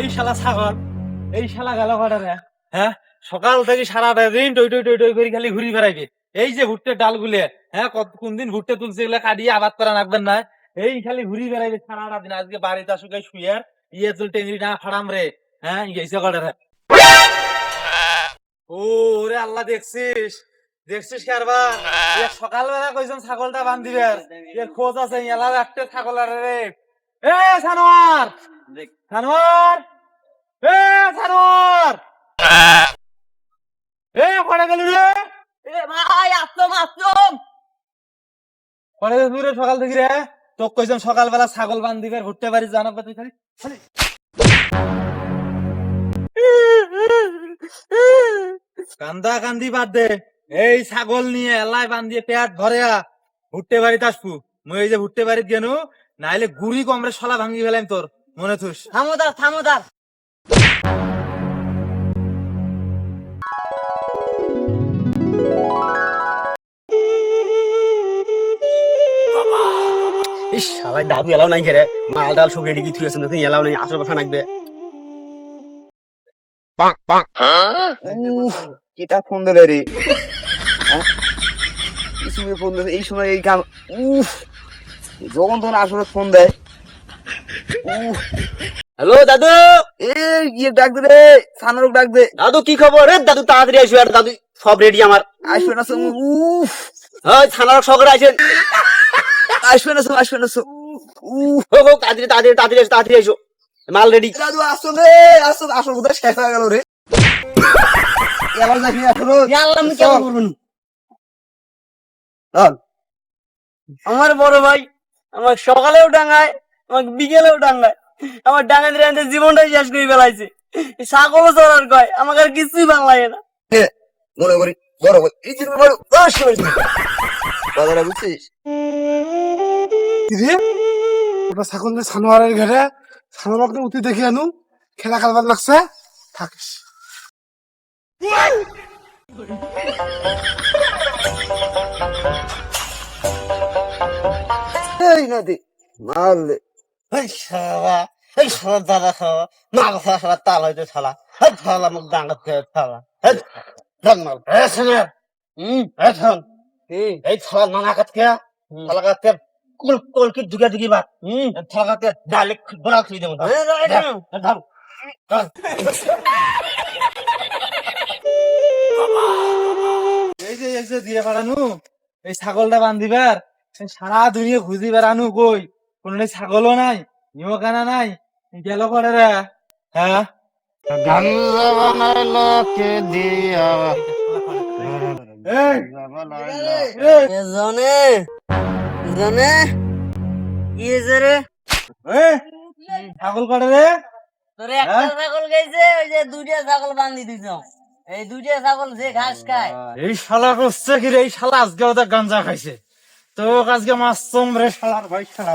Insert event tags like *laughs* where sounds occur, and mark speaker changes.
Speaker 1: এই শালা ছাগল, এই শালা গেল কটারে হ্যাঁ? সকাল থেকে সারাটা দিন টই টই টই টই করে খালি ঘুরি বেড়াইবে। এই যে ভুট্টের ডাল গুলে হ্যাঁ? কত কোন দিন ভুট্টে তুলছে এগুলা কাটিয়ে আবাদ করা রাখবেন না। এই খালি ঘুরি বেড়াইবে সারাটা দিন। আজকে বাড়িতে আসুক শুয়ে ইয়ে তুল টেঙ্গি না ফাড়াম রে। হ্যাঁ? গেছে কটারে ও রে। আল্লাহ, দেখছিস? দেখছিস কারবার সকালবেলা কইছেন ছাগলটা বান্ধিবে। খোঁজ আছে, এলার একটা ছাগল আর রে। এ সানোয়ার! সানোয়ার! এ সানোয়ার! এ পড়ে গেল রে!
Speaker 2: এ ভাই আসলাম আসলাম
Speaker 1: পড়ে গেল রে সকাল থেকে রে। তোক কইছেন সকালবেলা ছাগল ঘুরতে পারি জানাবে তুই খালি? খালি। কান্দা কান্দি বাদ দে। এই ছাগল নিয়ে এলাই বান্ধিয়ে পেট ভরে ভুট্টে বাড়িতে আসব। মুই এই যে ভুট্টে বাড়িতে গেনু নাইলে গুড়ি কমরে সলা ভাঙ্গি ফেলাম তোর। মনে থুস।
Speaker 2: থামোদার থামোদার।
Speaker 3: ইস সবাই দাদু এলাও নাই ঘেরে। মাল ডাল সব রেডি তুই এলাও নাই আসল কথা নাকবে।
Speaker 4: উফ, কেটা ফোন দিলে রে। হ্যাঁ? এই সময় ফোন দিলে এই সময় এই কাম উফ যখন তখন আসলে ফোন দেয়। *laughs*
Speaker 3: হ্যালো দাদু।
Speaker 4: এ ইয়ে ডাক দে রে সানারক ডাক দে।
Speaker 3: দাদু কি খবর? রে দাদু তাড়াতাড়ি আসবে আর দাদু সব রেডি আমার।
Speaker 4: আসবে না সঙ্গ উফ।
Speaker 3: ওই থানার সকলে আছেন
Speaker 4: আসবে না সঙ্গ আসবে না সঙ্গ উফ।
Speaker 3: হোক হোক তাড়াতাড়ি তাড়াতাড়ি তাড়াতাড়ি এসো তাড়াতাড়ি এসো মাল রেডি
Speaker 4: দাদু আসো রে আসো আসল কোথায় শেষ হয়ে গেল রে। এবার দেখি আসলো
Speaker 2: আল্লাহ আমি কেমন করুন?
Speaker 4: চল।
Speaker 2: আমার বড় ভাই আমার সকালেও ডাঙায় আমার বিকেলেও ডাঙায় আমার ডাঙায় ডাঙাতে জীবনটাই শেষ করে ফেলাইছে। এই ছাগলও চড়ার কয় আমাকে আর কিছুই ভালো লাগে না।
Speaker 4: মনে করি বড় এই যে বড় দশ করিস না। কথাটা বুঝছিস?
Speaker 5: ওটা ছাগল দিয়ে সানোয়ারের ঘরে সানোয়ারকে উঠি দেখি আনু খেলা খেলবার লাগছে থাকিস।
Speaker 4: এই মারলে।
Speaker 3: এই শালা এই শালা দাদা শালা মাল শালা শালা তাল হইতে শালা। এই শালা মুখ ডাঙ্গা খেয়ে শালা। এই ঢং মাল এই শোনে হুম এই শোন এই শালা নানা কাট শালা কাট কুল কুল কি দুগা দুগি বাত হুম শালা কাট কে? ডাইরেক্ট বড়া খুই দেবো ধর। ধর
Speaker 1: এই যে এই যে দিয়ে বেড়ানু এই ছাগলটা বান্ধিবার সারা দুনিয়া খুঁজি বেড়ানু কই? কোন ছাগলও নাই নিও কানা নাই গেল করে রে হ্যাঁ? এই, এই,
Speaker 2: জনে জনে কি হয়েছে রে?
Speaker 1: ছাগল করে রে?
Speaker 2: তোর একটা ছাগল গেছে ওই যে দুইটা ছাগল বান্ধি দিছ। এই দুইটা ছাগল যে ঘাস খায়।
Speaker 1: এই শালা করছে কি রে? এই শালা আজকে ওদের গাঞ্জা খাইছে। তো আজকে মাছ চমরে শালার ভাই শালা।